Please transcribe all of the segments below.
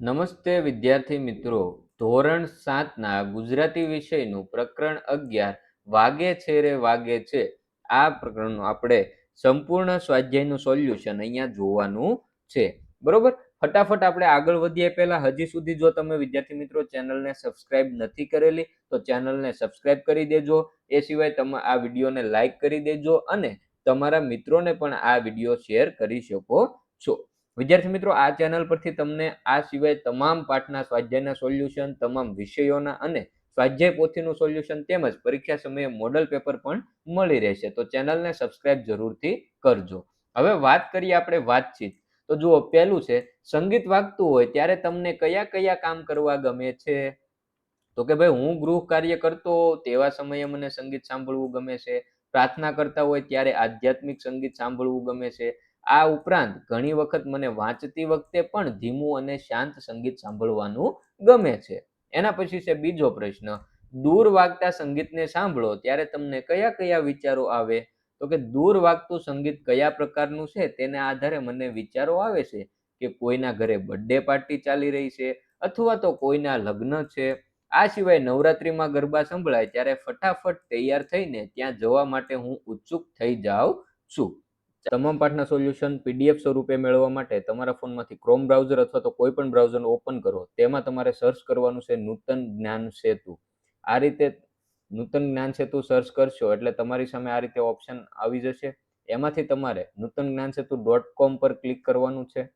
નમસ્તે વિદ્યાર્થી મિત્રો. ધોરણ સાતના ગુજરાતી વિષયનું પ્રકરણ અગિયાર વાગે છે રે વાગે છે. આ પ્રકરણનું આપણે સંપૂર્ણ સ્વાધ્યાયનું સોલ્યુશન અહીંયા જોવાનું છે. બરોબર? ફટાફટ આપણે આગળ વધીએ. પહેલા હજી સુધી જો તમે વિદ્યાર્થી મિત્રો ચેનલને સબસ્ક્રાઇબ નથી કરેલી, તો ચેનલને સબસ્ક્રાઇબ કરી દેજો. એ સિવાય તમે આ વિડીયોને લાઇક કરી દેજો અને તમારા મિત્રોને પણ આ વીડિયો શેર કરી શકો છો. વિદ્યાર્થી મિત્રો, આ ચેનલ પરથી તમને આ સિવાય તમામ પાઠના સ્વાધ્યાયના સોલ્યુશન, તમામ વિષયોના અને સ્વાધ્યાય પોથીનું સોલ્યુશન તેમજ પરીક્ષા સમયે મોડલ પેપર પણ મળી રહેશે. તો ચેનલને સબસ્ક્રાઇબ જરૂરથી કરજો. હવે વાત કરીએ આપણે વાતચીત. તો જુઓ, પહેલું છે, સંગીત વાગતું હોય ત્યારે તમને કયા કયા કામ કરવા ગમે છે? તો કે ભાઈ, હું ગૃહ કાર્ય કરતો તેવા સમયે મને સંગીત સાંભળવું ગમે છે. પ્રાર્થના કરતા હોય ત્યારે આધ્યાત્મિક સંગીત સાંભળવું ગમે છે. આ ઉપરાંત ઘણી વખત મને વાંચતી વખતે પણ ધીમું અને શાંત સંગીત સાંભળવાનું ગમે છે. એના પછી છે બીજો પ્રશ્ન, દૂર વાગતા સંગીતને સાંભળો, ત્યારે તમને કયા કયા વિચારો આવે? તો કે દૂર વાગતું સંગીત કયા પ્રકારનું છે? તેના આધારે મને વિચારો આવે છે કે કોઈના ઘરે બર્થડે પાર્ટી ચાલી રહી છે અથવા તો કોઈના લગ્ન છે. આ સિવાય નવરાત્રિમાં ગરબા સંભળાય ત્યારે ફટાફટ તૈયાર થઈને ત્યાં જવા માટે હું ઉત્સુક થઈ જાઉં છું. તમામ પાઠના સોલ્યુશન પીડીએફ સ્વરૂપે મેળવવા માટે તમારા ફોનમાંથી ક્રોમ બ્રાઉઝર અથવા તો કોઈ પણ બ્રાઉઝર ઓપન કરો. તેમાં તમારે સર્ચ કરવાનું છે નૂતન જ્ઞાન સેતુ. આ રીતે નૂતન જ્ઞાન સેતુ સર્ચ કરશો એટલે તમારી સામે આ રીતે ઓપ્શન આવી જશે. એમાંથી તમારે નૂતન જ્ઞાન સેતુ ડોટ કોમ પર ક્લિક કરવાનું છે.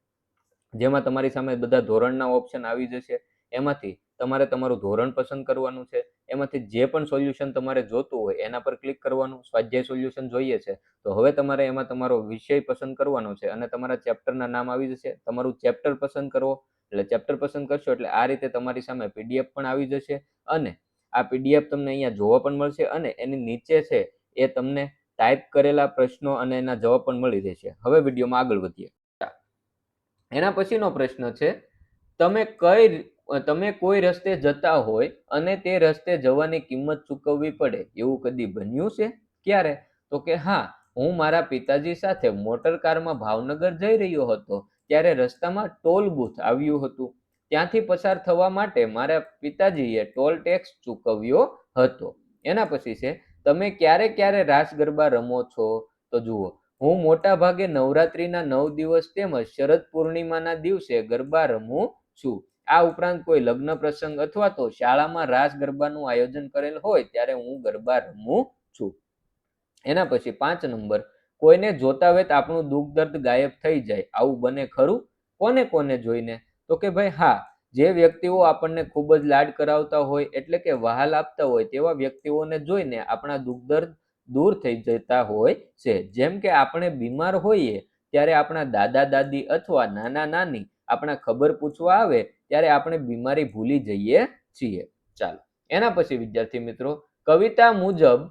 જેમાં તમારી સામે બધા ધોરણના ઓપ્શન આવી જશે. એમાંથી તમારે તમારું ધોરણ પસંદ કરવાનું છે, એમાંથી જે પણ સોલ્યુશન તમારે જોતું હોય એના પર ક્લિક કરવાનું, સ્વાધ્યાય સોલ્યુશન જોઈએ છે, તો હવે તમારે એમાં તમારો વિષય પસંદ કરવાનો છે અને તમારા ચેપ્ટરના નામ આવી જશે. તમારું ચેપ્ટર પસંદ કરવો એટલે ચેપ્ટર પસંદ કરશો એટલે આ રીતે તમારી સામે પીડીએફ પણ આવી જશે અને આ પીડીએફ તમને અહીંયા જોવા પણ મળશે અને એની નીચે છે એ તમને ટાઈપ કરેલા પ્રશ્નો અને એના જવાબ પણ મળી રહેશે. હવે વિડીયોમાં આગળ વધીએ. એના પછીનો પ્રશ્ન છે, તમે કઈ તમે કોઈ રસ્તે જતા હોય અને તે રસ્તે જવાની કિંમત ચૂકવવી પડે, એવું કદી બન્યું છે? ક્યારે? તો કે હા, હું મારા પિતાજી સાથે મોટર કારમાં ભાવનગર જઈ રહ્યો હતો, ત્યારે રસ્તામાં ટોલ બૂથ આવ્યું હતું. ત્યાંથી પસાર થવા માટે મારા પિતાજીએ ટોલ ટેક્સ ચૂકવ્યો હતો. એના પછી છે, તમે ક્યારે ક્યારે રાસ ગરબા રમો છો? તો જુઓ, હું મોટા ભાગે નવરાત્રીના નવ દિવસ તેમજ શરદ પૂર્ણિમાના દિવસે ગરબા રમું છું. આ ઉપરાંત કોઈ લગ્ન પ્રસંગ અથવા તો શાળામાં રાસ ગરબાનું આયોજન કરેલ હોય ત્યારે હું ગરબા રમું છું. એના પછી પાંચ નંબર, કોઈને જોતા વેત આપણું દુઃખ દર્દ ગાયબ થઈ જાય, આવું બને ખરું? કોને કોને જોઈને? તો કે ભાઈ હા, જે વ્યક્તિઓ આપણને ખૂબ જ લાડ કરાવતા હોય એટલે કે વહાલ આપતા હોય તેવા વ્યક્તિઓને જોઈને આપણા દુઃખ દર્દ દૂર થઈ જતા હોય છે. જેમ કે આપણે બીમાર હોઈએ ત્યારે આપણા દાદા દાદી અથવા નાના નાની આપણા ખબર પૂછવા આવે ત્યારે આપણે બીમારી ભૂલી જઈએ છીએ. ચાલો, એના પછી વિદ્યાર્થી મિત્રો, કવિતા મુજબ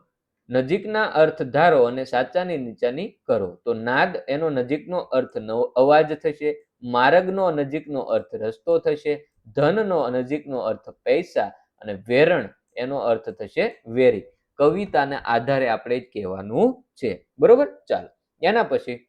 નજીકના અર્થ ધારો અને સાચાની નીચાની કરો. તો નાદ, એનો નજીકનો અર્થ નવો અવાજ થશે, માર્ગનો નજીકનો અર્થ રસ્તો થશે, ધનનો નજીકનો અર્થ પૈસા અને વેરણ, એનો અર્થ થશે વેરી. કવિતાના આધારે આપણે કહેવાનું છે. બરોબર? ચાલો, એના પછી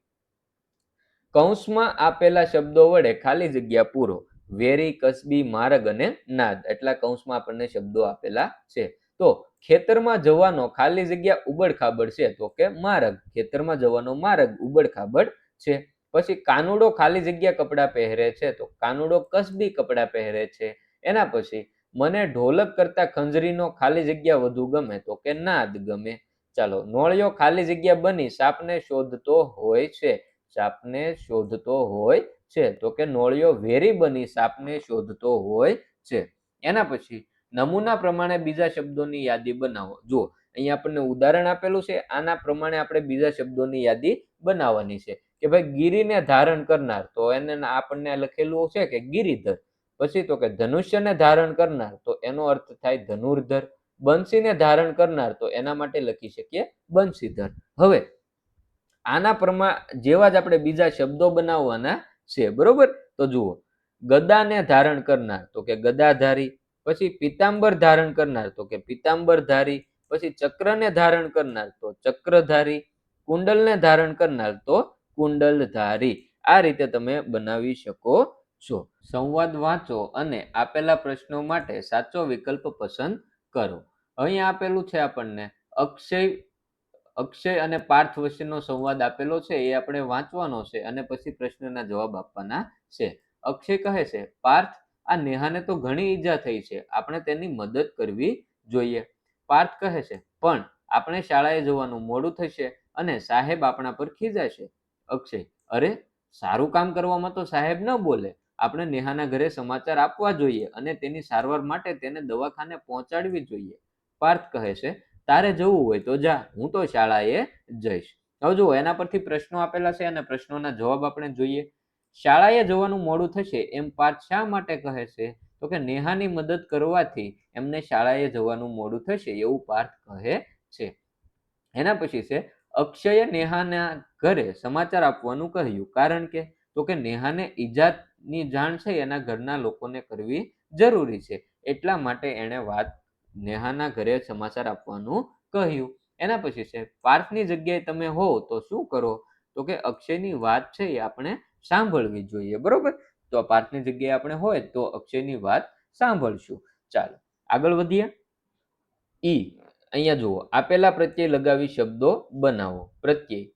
કૌંસમાં આપેલા શબ્દો વડે ખાલી જગ્યા પૂરો. વેરી, કસબી, માર્ગ અને નાદ એટલા કૌંસમાં આપણને શબ્દો આપેલા છે. તો ખેતરમાં જવાનો ખાલી જગ્યા ઉબડ ખાબડ છે તો કે માર્ગ. ખેતરમાં જવાનો માર્ગ ઉબડ ખાબડ છે. પછી કાનુડો ખાલી જગ્યા કપડાં પહેરે છે તો કાનુડો કસબી કપડાં પહેરે છે. એના પછી મને ઢોલક કરતા ખંજરીનો ખાલી જગ્યા વધુ ગમે તો કે નાદ ગમે. ચાલો નોળિયો ખાલી જગ્યા બની સાપને શોધતો હોય છે. સાપને શોધતો હોય છે. તો કે નોળિયો વેરી બની સાપને શોધતો હોય છે. એના પછી નમૂના પ્રમાણે બીજા શબ્દોની યાદી બનાવો. જુઓ અહીંયા આપણને ઉદાહરણ આપેલું છે. આના પ્રમાણે આપણે બીજા શબ્દોની યાદી બનાવવાની છે કે ભાઈ ગીરીને ધારણ કરનાર. તો એને આપણને લખેલું છે કે ગિરિધર. પછી તો કે ધનુષ્યને ધારણ કરનાર. તો એનો અર્થ થાય ધનુર્ધર. બંસીને ધારણ કરનાર. તો એના માટે લખી શકીએ બંસીધર હવે આના પ્રમાણ જેવા જ આપણે બીજા શબ્દો બનાવવાના છે, બરોબર? તો જુઓ, ગદાને ધારણ કરનાર, તો કે ગદાધારી, પછી પિતાંબર ધારણ કરનાર, તો કે પિતાંબરધારી, પછી ચક્રને ધારણ કરનાર, તો ચક્રધારી, કુંડલને ધારણ કરનાર, તો કુંડલધારી. આ રીતે તમે બનાવી શકો છો. સંવાદ વાંચો અને આપેલા પ્રશ્નો માટે સાચો વિકલ્પ પસંદ કરો. અહીં આપેલું છે આપણને અક્ષય અક્ષય અને પાર્થ વચ્ચેનો સંવાદ આપેલો છે એ આપણે વાંચવાનો છે અને પછી પ્રશ્નના જવાબ આપવાના છે. અક્ષય કહે છે, પાર્થ, આ નેહાને તો ઘણી ઈજા થઈ છે. આપણે તેની મદદ કરવી જોઈએ. પાર્થ કહે છે, પણ આપણે શાળાએ જવાનું મોડું થશે અને સાહેબ આપણા પર ખીજાશે. અક્ષય, અરે, સારું કામ કરવામાં તો સાહેબ ન બોલે. આપણે નેહાના ઘરે સમાચાર આપવા જોઈએ અને તેની સારવાર માટે તેને દવાખાને પહોંચાડવી જોઈએ. પાર્થ કહે છે તારે જવું હોય તો જા, હું તો શાળાએ જઈશ. હવે જુઓ, એના પરથી પ્રશ્નો આપેલા છે અને પ્રશ્નોના જવાબ આપણે જોઈએ. શાળાએ જવાનું મોડું થશે એમ પાર્થ શા માટે કહે છે? તો કે નેહાની મદદ કરવાથી એમને શાળાએ જવાનું મોડું થશે એવું પાર્થ કહે છે. એના પછી છે, અક્ષયે નેહાના ઘરે સમાચાર આપવાનું કહ્યું. કારણ કે, તો કે નેહાને ઈજાની જાણ છે એના ઘરના લોકોને કરવી જરૂરી છે. એટલા માટે એણે વાત નેહાના ઘરે સમાચાર આપવાનું કહ્યું. એના પછી છે પાર્થની જગ્યાએ તમે હો તો શું કરો? તો કે અક્ષયની વાત છે એ આપણે સાંભળવી જોઈએ, બરોબર? તો પાર્થની જગ્યાએ આપણે હોય તો અક્ષયની વાત સાંભળશું. ચાલો, આગળ વધીએ. ઈ, અહીંયા જુઓ, આપેલા પ્રત્યય લગાવી શબ્દો બનાવો. પ્રત્યય.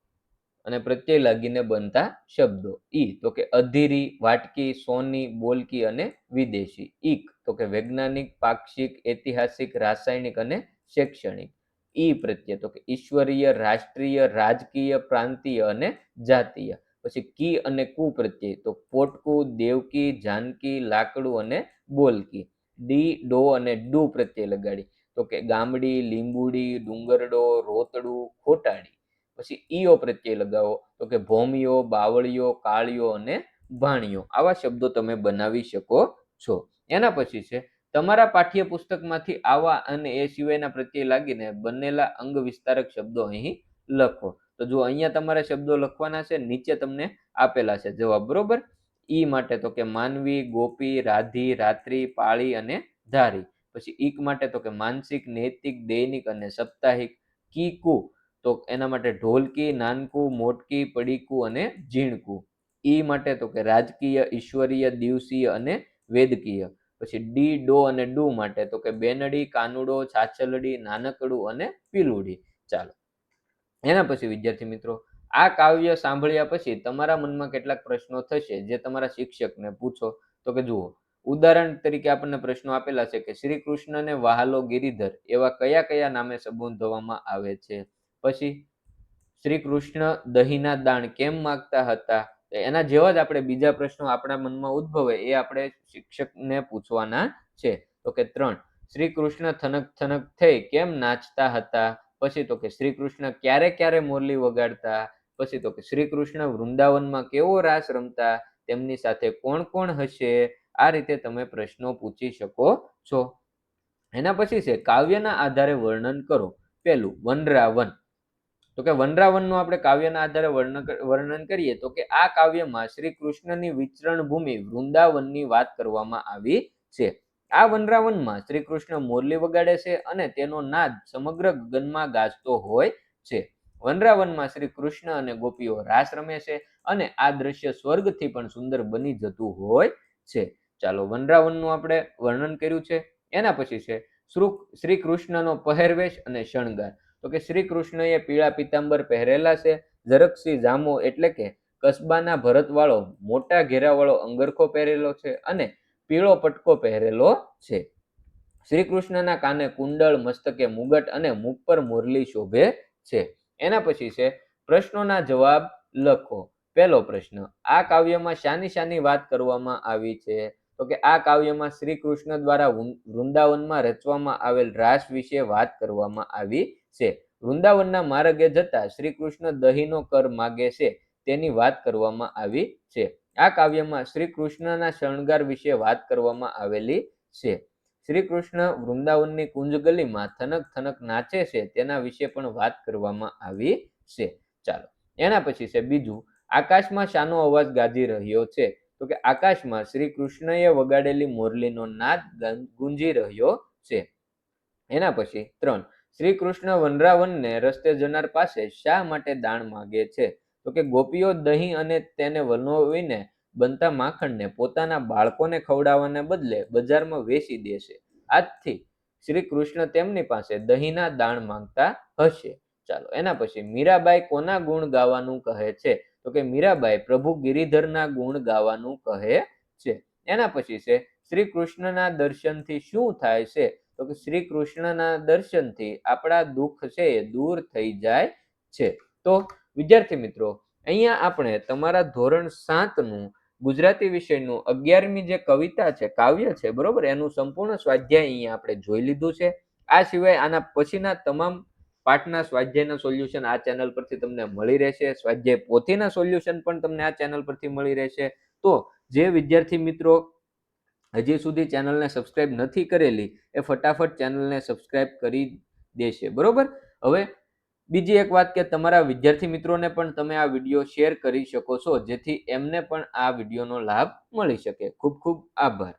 અને પ્રત્યય લાગીને બનતા શબ્દો. ઈ, તો કે અધીરી, વાટકી, સોની, બોલકી અને વિદેશી. ઈક, તો કે વૈજ્ઞાનિક, પાક્ષિક, ઐતિહાસિક, રાસાયણિક અને શૈક્ષણિક. ઈ પ્રત્યય, તો કે ઈશ્વરીય, રાષ્ટ્રીય, રાજકીય, પ્રાંતીય અને જાતીય. પછી કી અને કુ પ્રત્યય, તો પોટકું, દેવકી, જાનકી, લાકડું અને બોલકી. ડી, ડો અને ડુ પ્રત્યય લગાડી. તો કે ગામડી, લીંબુડી, ડુંગરડો, રોતડું, ખોટાડી. પછી ઈઓ પ્રત્યય લગાવો. તો કે ભોમિયો, બાવળિયો, કાળિયો અને ભાણિયો આવા શબ્દો તમે બનાવી શકો છો. એના પછી છે, તમારા પાઠ્યપુસ્તકમાંથી આવા અને એ સિવાયના પ્રત્યય લાગીને બનેલા અંગ વિસ્તારક શબ્દો અહીં લખો. તો જો અહીંયા તમારે શબ્દો લખવાના છે, નીચે તમને આપેલા છે જવાબ, બરોબર? ઈ માટે તો કે માનવી, ગોપી, રાધી, રાત્રિ, પાળી અને ધારી. પછી ઈક માટે તો કે માનસિક, નૈતિક, દૈનિક અને સાપ્તાહિક. કી કુ તો એના માટે ઢોલકી, નાનકું, મોટકી, પડીકું અને ઝીણકું. ઈ માટે તો કે રાજકીય, ઈશ્વરીય, દિવસીય અને વેદકીય. પછી ડી, ડો અને ડુ માટે તો કે બેનડી, કાનુડો, છાછલડી, નાનકડું અને પીલુડી. ચાલો. એના પછી વિદ્યાર્થી મિત્રો, આ કાવ્ય સાંભળ્યા પછી તમારા મનમાં કેટલાક પ્રશ્નો થશે જે તમારા શિક્ષકને પૂછો. તો કે જુઓ, ઉદાહરણ તરીકે આપણને પ્રશ્નો આપેલા છે કે શ્રી કૃષ્ણને વહાલો ગિરિધર એવા કયા કયા નામે સંબોધવામાં આવે છે? પછી શ્રી કૃષ્ણ દહીંના દાણ કેમ માગતા હતા? એના જેવા જ આપણે બીજા પ્રશ્નો આપણા મનમાં ઉદ્ભવે એ આપણે શિક્ષકને પૂછવાના છે. તો કે ત્રણ શ્રી કૃષ્ણ થનક થનક થઈ કેમ નાચતા હતા? પછી તો કે શ્રી કૃષ્ણ ક્યારે ક્યારે મોરલી વગાડતા? પછી તો કે શ્રી કૃષ્ણ વૃંદાવનમાં કેવો રાસ રમતા? તેમની સાથે કોણ કોણ હશે? આ રીતે તમે પ્રશ્નો પૂછી શકો છો. એના પછી છે, કાવ્યના આધારે વર્ણન કરો. પેલું વનરાવન. તો કે વનરાવનનું આપણે કાવ્યના આધારે વર્ણન કરીએ તો કે આ કાવ્યમાં શ્રી કૃષ્ણની વિચરણ ભૂમિ વૃંદાવનની વાત કરવામાં આવી છે. આ વનરાવનમાં શ્રી કૃષ્ણ મોરલી વગાડે છે અને તેનો નાદ સમગ્ર ગગનમાં ગાજતો હોય છે. વનરાવનમાં શ્રી કૃષ્ણ અને ગોપીઓ રાસ રમે છે અને આ દ્રશ્ય સ્વર્ગથી પણ સુંદર બની જતું હોય છે. ચાલો વનરાવનનું આપણે વર્ણન કર્યું છે. એના પછી છે શ્રી કૃષ્ણનો પહેરવેશ અને શણગાર. તો કે શ્રી કૃષ્ણએ પીળા પિતાંબર પહેરેલા છે ઝરકસી જામો એટલે કે કસબાના ભરતવાળો મોટા ઘેરાવાળો અંગરખો પહેરેલો છે અને પીળો પટકો પહેરેલો છે. શ્રી કૃષ્ણના કાને કુંડળ, મસ્તકે મુગટ અને મુખ પર મુરલી શોભે છે. એના પછી છે, પ્રશ્નોના જવાબ લખો. પહેલો પ્રશ્ન, આ કાવ્યમાં શાની શાની વાત કરવામાં આવી છે? તો કે આ કાવ્યમાં શ્રી કૃષ્ણ દ્વારા વૃંદાવનમાં રચવામાં આવેલ રાસ વિશે વાત કરવામાં આવી છે. વૃંદાવનના માર્ગે જતા શ્રી કૃષ્ણ દહીંનો કર માગે છે તેની વાત કરવામાં આવી છે. આ કાવ્યમાં શ્રી કૃષ્ણના શણગાર વિશે વાત કરવામાં આવેલી છે. શ્રી કૃષ્ણ વૃંદાવનની કુંજ ગલીમાં થનક થનક નાચે છે તેના વિશે પણ વાત કરવામાં આવી છે. ચાલો, એના પછી છે બીજું, આકાશમાં શાનો અવાજ ગાજી રહ્યો છે. તો કે આકાશમાં શ્રી કૃષ્ણએ વગાડેલી મોરલીનો નાદ ગુંજી રહ્યો છે. એના પછી ત્રણ શ્રી કૃષ્ણ વનરાવનને રસ્તે જનાર પાસે શા માટે દાણ માગે છે? તો કે ગોપીઓ દહીં અને તેને વનોવીને બનતા માખણને પોતાના બાળકોને ખવડાવવાને બદલે બજારમાં વેચી દેશે આજથી શ્રી કૃષ્ણ તેમની પાસે દહીંના દાણ માંગતા હશે. ચાલો, એના પછી મીરાબાઈ કોના ગુણ ગાવાનું કહે છે? તો કે મીરાબાઈ પ્રભુ ગિરિધરના ગુણ ગાવાનું કહે છે. એના પછી છે શ્રી કૃષ્ણના દર્શનથી શું થાય છે? તો કે શ્રી કૃષ્ણના દર્શનથી આપણા દુઃખ છે એ દૂર થઈ જાય છે. તો વિદ્યાર્થી મિત્રો, અહીંયા આપણે તમારા ધોરણ સાતનું ગુજરાતી વિષયનું અગિયારમી જે કવિતા છે, કાવ્ય છે, બરોબર? એનું સંપૂર્ણ સ્વાધ્યાય અહીંયા આપણે જોઈ લીધું છે. આ સિવાય આના પછીના તમામ પાઠના સ્વાધ્યાયના સોલ્યુશન આ ચેનલ પરથી તમને મળી રહેશે. સ્વાધ્યાય પોથીના સોલ્યુશન પણ તમને આ ચેનલ પરથી મળી રહેશે. તો જે વિદ્યાર્થી મિત્રો હજી સુધી ચેનલને સબસ્ક્રાઇબ નથી કરેલી એ ફટાફટ ચેનલને સબસ્ક્રાઇબ કરી દેશે, બરોબર? હવે બીજી એક વાત કે તમારા વિદ્યાર્થી મિત્રોને પણ તમે આ વીડિયો શેર કરી શકો છો, જેથી એમને પણ આ વિડીયોનો લાભ મળી શકે. ખૂબ ખૂબ આભાર.